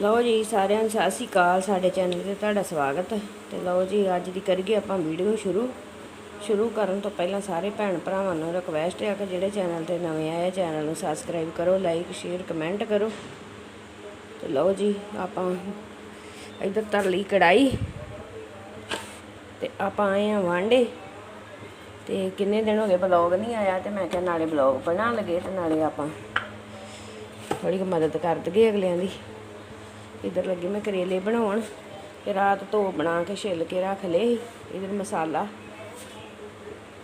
ਲਓ ਜੀ ਸਾਰਿਆਂ ਨੂੰ ਸਤਿ ਸ਼੍ਰੀ ਅਕਾਲ, ਸਾਡੇ ਚੈਨਲ ਤੇ ਤੁਹਾਡਾ ਸਵਾਗਤ ਹੈ। ਤੇ ਲਓ ਜੀ ਅੱਜ ਦੀ ਕਰੀਏ ਆਪਾਂ ਵੀਡੀਓ ਸ਼ੁਰੂ। ਸ਼ੁਰੂ ਕਰਨ ਤੋਂ ਪਹਿਲਾਂ ਸਾਰੇ ਭੈਣ ਭਰਾਵਾਂ ਨੂੰ ਰਿਕਵੈਸਟ ਹੈ ਕਿ ਜਿਹੜੇ ਚੈਨਲ ਤੇ ਨਵੇਂ ਆਏ ਚੈਨਲ ਨੂੰ ਸਬਸਕ੍ਰਾਈਬ ਕਰੋ ਲਾਈਕ ਸ਼ੇਅਰ ਕਮੈਂਟ ਕਰੋ। ਤੇ ਲਓ ਜੀ ਆਪਾਂ ਇੱਧਰ ਧਰ ਲਈ ਕੜਾਈ ਤੇ ਆਪਾਂ ਆਏ ਆ ਵਾਂਡੇ ਤੇ ਕਿੰਨੇ ਦਿਨ ਹੋ ਗਏ ਬਲੌਗ ਨਹੀਂ ਆਇਆ ਤੇ ਮੈਂ ਕਿਹਾ ਨਾਲੇ ਬਲੌਗ ਬਣਾਉਣ ਲੱਗੇ ਤੇ ਨਾਲੇ ਆਪਾਂ ਥੋੜੀ ਕੁ ਮਦਦ ਕਰ ਦਈਏ ਅਗਲਿਆਂ ਦੀ। ਇਧਰ ਲੱਗੇ ਮੈਂ ਕਰੇਲੇ ਬਣਾਉਣ, ਤੇ ਰਾਤ ਧੋ ਬਣਾ ਕੇ ਛਿੱਲ ਕੇ ਰੱਖ ਲਏ ਇਧਰ ਮਸਾਲਾ।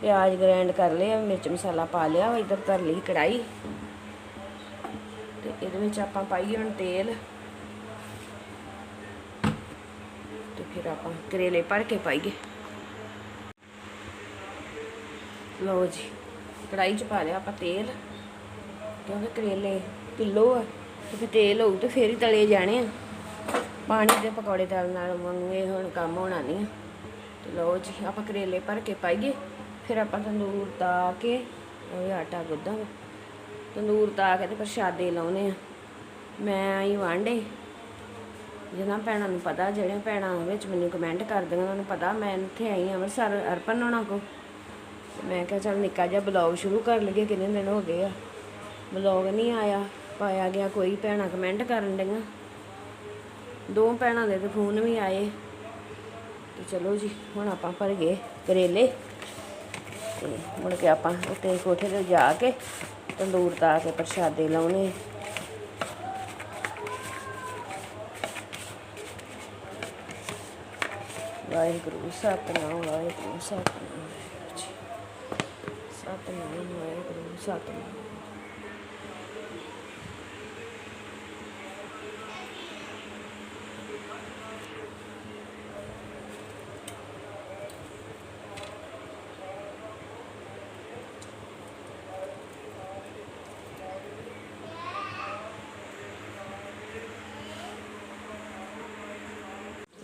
ਪਿਆਜ਼ ਗ੍ਰਾਈਂਡ ਕਰ ਲਿਆ, ਮਿਰਚ ਮਸਾਲਾ ਪਾ ਲਿਆ, ਇਧਰ ਧਰ ਲਈ ਕੜਾਈ ਤੇ ਇਹਦੇ ਵਿੱਚ ਆਪਾਂ ਪਾਈਏ ਹੁਣ ਤੇਲ। ਤੇ ਫਿਰ ਆਪਾਂ ਕਰੇਲੇ ਭਰ ਕੇ ਪਾਈਏ। ਲਓ ਜੀ ਕੜਾਈ 'ਚ ਪਾ ਲਿਆ ਆਪਾਂ ਤੇਲ, ਕਿਉਂਕਿ ਕਰੇਲੇ ਕਿਲੋ ਆ, ਤੇ ਫਿਰ ਤੇਲ ਹੋਊ ਤੇ ਫੇਰ ਹੀ ਤਲੇ ਜਾਣੇ ਆ। ਪਾਣੀ ਦੇ ਪਕੌੜੇ ਤਲ ਨਾਲ ਵਾਂਗੂ ਇਹ ਹੁਣ ਕੰਮ ਹੋਣਾ ਨਹੀਂ ਆ। ਤੇ ਲਓ ਜੀ, ਆਪਾਂ ਕਰੇਲੇ ਭਰ ਕੇ ਪਾਈਏ। ਫਿਰ ਆਪਾਂ ਤੰਦੂਰ ਤਾ ਕੇ ਉਹ ਆਟਾ ਗੁੱਦਾਂਗੇ ਤੰਦੂਰ ਤਾ ਕੇ ਤੇ ਪ੍ਰਸ਼ਾਦੇ ਲਾਉਨੇ ਆ। ਮੈਂ ਆਈ ਵਾਂਡੇ। ਜਿਹਨਾਂ ਭੈਣਾਂ ਨੂੰ ਪਤਾ, ਜਿਹੜੀਆਂ ਭੈਣਾਂ ਵਿੱਚ ਮੈਨੂੰ ਕਮੈਂਟ ਕਰਦੀਆਂ, ਉਹਨਾਂ ਨੂੰ ਪਤਾ, ਮੈਂ ਇੱਥੇ ਆਈ ਹਾਂ ਅੰਮ੍ਰਿਤਸਰ ਅਰਪਨ ਹੋਣਾ ਕੋ ਮੈਂ ਕਿਹਾ ਚੱਲ ਨਿੱਕਾ ਜਿਹਾ ਬਲੌਗ ਸ਼ੁਰੂ ਕਰ ਲਈਏ, ਕਿੰਨੇ ਦਿਨ ਹੋ ਗਏ ਆ। ਬਲੌਗ ਨਹੀਂ ਆਇਆ, ਪਾਇਆ ਗਿਆ, ਕੋਈ ਭੈਣਾਂ ਕਮੈਂਟ ਕਰਨ ਡਈਆਂ। ਦੋ ਭੈਣਾਂ ਦੇ ਤੇ ਫੋਨ ਵੀ ਆਏ। ਤੇ ਚਲੋ ਜੀ, ਹੁਣ ਆਪਾਂ ਭਰ ਗਏ ਕਰੇਲੇ। ਤੇ ਮੁੜ ਕੇ ਆਪਾਂ ਉੱਤੇ ਕੋਠੇ ਤੇ ਜਾ ਕੇ ਤੰਦੂਰ ਤਾ ਕੇ ਪ੍ਰਸ਼ਾਦੇ ਲਾਉਣੇ। ਵਾਹਿਗੁਰੂ, ਸਤਨਾਮ ਵਾਹਿਗੁਰੂ ਸਤਨਾਮ। ਵਾਹਿਗੁਰੂ ਜੀ। ਸਤਨਾਮ, ਵਾਹਿਗੁਰੂ, ਸਤਨਾਮ।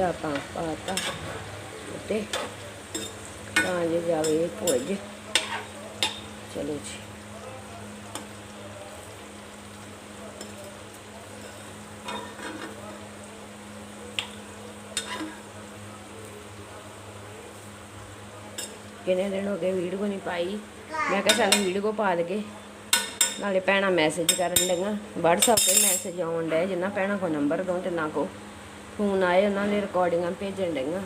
ਆਪਾਂ ਪਾਤਾ ਉੱਤੇ ਤਾਂ ਜੇ ਜਾਵੇ ਭੁੱਜ ਚਲੋ ਜੀ ਕਿੰਨੇ ਦਿਨ ਹੋ ਗਏ ਵੀਡੀਓ ਨਹੀਂ ਪਾਈ। ਮੈਂ ਕਿਹਾ ਚੱਲ ਵੀਡੀਓ ਪਾ ਲਗੇ ਨਾਲੇ ਭੈਣਾਂ ਮੈਸੇਜ ਕਰਨ ਲਈਆਂ WhatsApp ਤੇ ਮੈਸੇਜ ਆਉਣ ਡਿਆ ਜਿੰਨਾ ਭੈਣਾਂ ਕੋ ਨੰਬਰ ਦੋ ਤੇ ਨਾ ਕੋ। ਫੋਨ ਆਏ, ਉਹਨਾਂ ਨੇ ਰਿਕਾਰਡਿੰਗਾਂ ਭੇਜਣ ਡਈਆਂ।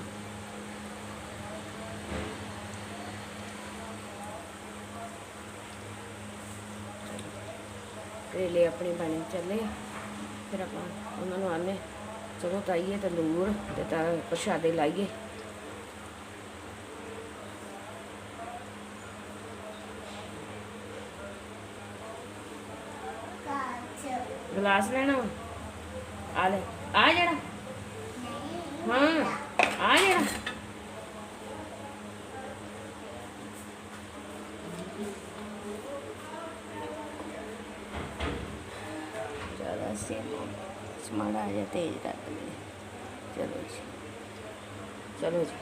ਕਰੇਲੇ ਆਪਣੇ ਬਣੇ ਚੱਲੇ ਫਿਰ ਆਪਾਂ ਉਹਨਾਂ ਨੂੰ ਆਨੇ। ਚਲੋ ਤਾਈਏ ਤੰਦੂਰ ਤੇ ਤਾਂ ਪ੍ਰਸ਼ਾਦੇ ਲਾਈਏ। ਗਲਾਸ ਲੈਣਾ ਵਾ? ਆ ਲੈ। ਆ ਜਿਹੜਾ? ਹਾਂ, ਆ ਜਿਹੜਾ? ਜ਼ਿਆਦਾ ਸੇਮ ਸਮਾੜਾ ਜਿਹਾ ਤੇਜ਼ ਕਰ ਦਿੰਦੇ ਚਲੋ ਜੀ। ਚਲੋ ਜੀ।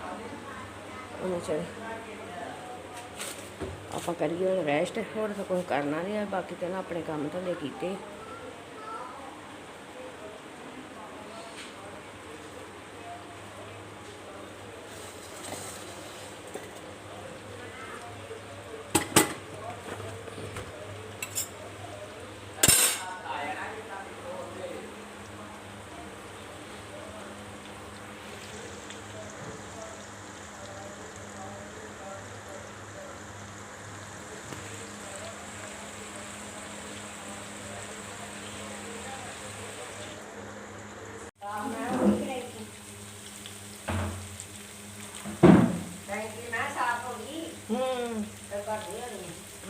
ਉਹਨੇ ਚੜੇ ਆਪਾਂ ਕਰੀਏ ਰੈਸਟ ਹੋਰ ਤਾਂ ਕੁਝ ਕਰਨਾ ਨਹੀਂ ਹੈ ਬਾਕੀ ਤਾਂ ਆਪਣੇ ਕੰਮ ਧੰਦੇ ਕੀਤੇ।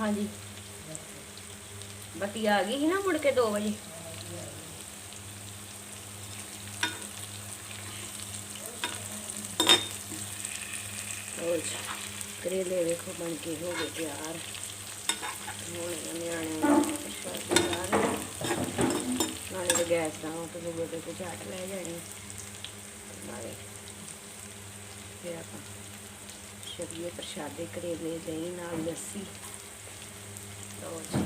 ਹਾਂਜੀ। ਬੱਤੀ ਆ ਗਈ ਸੀ ਨਾ ਮੁੜ ਕੇ 2 ਵਜੇ। ਹੋਰ ਕਰੇਲੇ ਵੇਖੋ ਬਣ ਕੇ ਹੋ ਗਏ ਤਿਆਰ। ਹੁਣ ਨਿਆਣੇ ਤਿਆਰ। ਨਾਲੇ ਤੇ ਗੈਸ ਦਾ ਉਹ ਤੋਂ ਗੋਡੇ ਤੇ ਝਾਟ ਲੈ ਜਾਣੀ। ਨਾਲੇ ਫਿਰ ਆਪਾਂ ਛਕੀਏ ਪ੍ਰਸ਼ਾਦੇ, ਕਰੇਲੇ, ਦਹੀਂ, ਨਾਲ ਲੱਸੀ। ਲਓ ਜੀ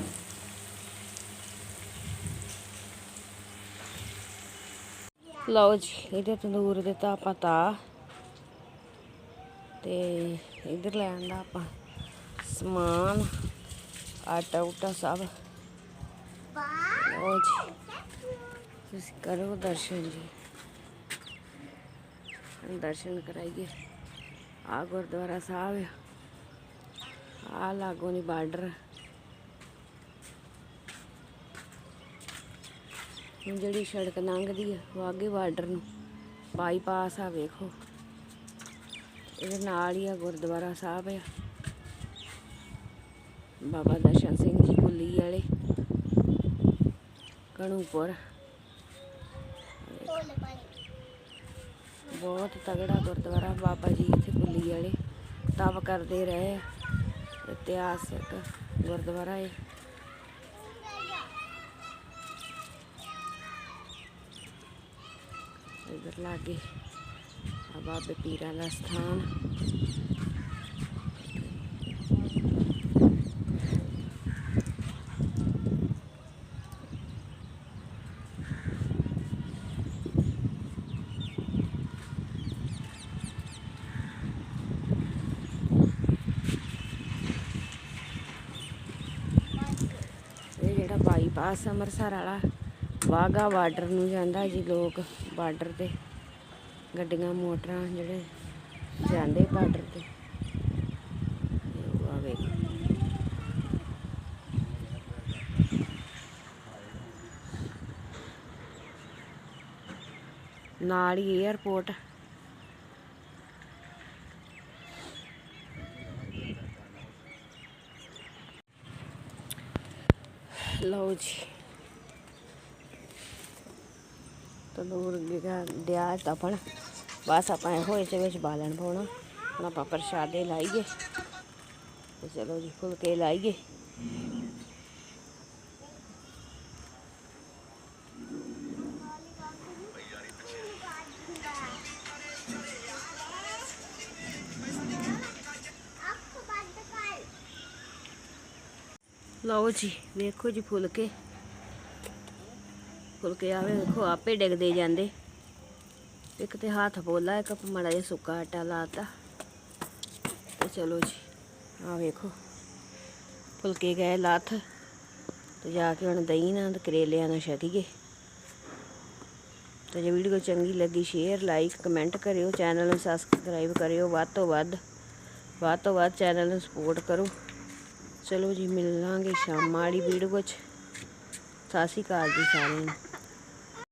ਲਓ ਜੀ ਇਹਦੇ ਤੰਦੂਰ ਦੇ ਤਾਂ ਆਪਾਂ ਤਾ ਤੇ ਇਧਰ ਲੈ ਆਂਦਾ ਆਪਾਂ ਸਮਾਨ ਆਟਾ ਉਟਾ ਸਭ ਲਓ ਜੀ ਤੁਸੀਂ ਕਰੋ ਦਰਸ਼ਨ ਜੀ ਦਰਸ਼ਨ ਕਰਾਈਏ ਆ ਗੁਰਦੁਆਰਾ ਸਾਹਿਬ ਆ ਆ ਲਾਗੋਂ ਦੀ ਬਾਰਡਰ ਜਿਹੜੀ ਸੜਕ ਲੰਘਦੀ ਆ, ਉਹ ਬਾਰਡਰ ਨੂੰ ਬਾਈਪਾਸ ਆ, ਵੇਖੋ। ਇਹਦੇ ਨਾਲ ਹੀ ਆ ਗੁਰਦੁਆਰਾ ਸਾਹਿਬ ਆ। ਬਾਬਾ ਦਰਸ਼ਨ ਸਿੰਘ ਜੀ ਕੁੱਲੀ ਵਾਲੇ ਕਣੂਪੁਰ ਬਹੁਤ ਤਗੜਾ ਗੁਰਦੁਆਰਾ ਬਾਬਾ ਜੀ ਇੱਥੇ ਕੁੱਲੀ ਵਾਲੇ ਤਪ ਕਰਦੇ ਰਹੇ ਆ। ਇਤਿਹਾਸਕ ਗੁਰਦੁਆਰਾ ਹੈ ਇਧਰ ਲਾਗੇ ਆ ਬਾਬੇ ਪੀਰਾਂ ਦਾ ਸਥਾਨ। ਇਹ ਜਿਹੜਾ ਬਾਈਪਾਸ ਅੰਮ੍ਰਿਤਸਰ ਵਾਲਾ ਵਾਗਾ ਬਾਰਡਰ ਨੂੰ ਜਾਂਦਾ ਜੀ ਲੋਕ ਬਾਰਡਰ ਤੇ। ਗੱਡੀਆਂ, ਮੋਟਰਾਂ ਜਿਹੜੇ ਜਾਂਦੇ ਬਾਰਡਰ ਤੇ। ਆਵੇ ਨਾਲ ਹੀ 에ਅਰਪੋਰਟ ਲਓ ਜੀ। ਤੰਦੂਰ ਜਿਹੜਾ ਦਿਆ ਤਪਣ ਬਸ ਆਪਾਂ ਇਹੋ ਇਹਦੇ ਵਿੱਚ ਬਾਲਣ ਪਾਉਣਾ ਹੁਣ ਆਪਾਂ ਪ੍ਰਸ਼ਾਦੇ ਲਾਈਏ ਤੇ ਚਲੋ ਜੀ ਫੁਲਕੇ ਲਾਈਏ ਲਓ ਜੀ ਵੇਖੋ ਜੀ ਫੁਲਕੇ ਫੁਲਕੇ ਆਵੇ, ਵੇਖੋ, ਆਪੇ ਡਿੱਗਦੇ ਜਾਂਦੇ। ਇੱਕ ਤੇ ਹੱਥ ਪੋਲਾ ਇੱਕ ਮਾੜਾ ਜਿਹਾ ਸੁੱਕਾ ਆਟਾ ਲਾਤਾ। ਤੇ ਚਲੋ ਜੀ ਆ ਵੇਖੋ, ਫੁਲਕੇ ਗਏ ਲੱਥ। ਤੇ ਜਾ ਕੇ ਹੁਣ ਦਹੀਂ ਨਾਲ ਤੇ ਕਰੇਲਿਆਂ ਨਾਲ ਛਕੀਏ ਤੇ ਜੇ ਵੀਡੀਓ ਚੰਗੀ ਲੱਗੀ ਸ਼ੇਅਰ ਲਾਈਕ ਕਮੈਂਟ ਕਰਿਓ। ਚੈਨਲ ਨੂੰ ਸਬਸਕ੍ਰਾਈਬ ਕਰਿਓ। ਵੱਧ ਤੋਂ ਵੱਧ ਵੱਧ ਤੋਂ ਵੱਧ ਚੈਨਲ ਨੂੰ ਸਪੋਰਟ ਕਰੋ। ਚਲੋ ਜੀ, ਮਿਲਾਂਗੇ ਸ਼ਾਮ ਵਾਲੀ ਵੀਡੀਓ ਵਿੱਚ। ਸਤਿ ਸ਼੍ਰੀ ਅਕਾਲ ਜੀ ਸਾਰਿਆਂ ਨੂੰ।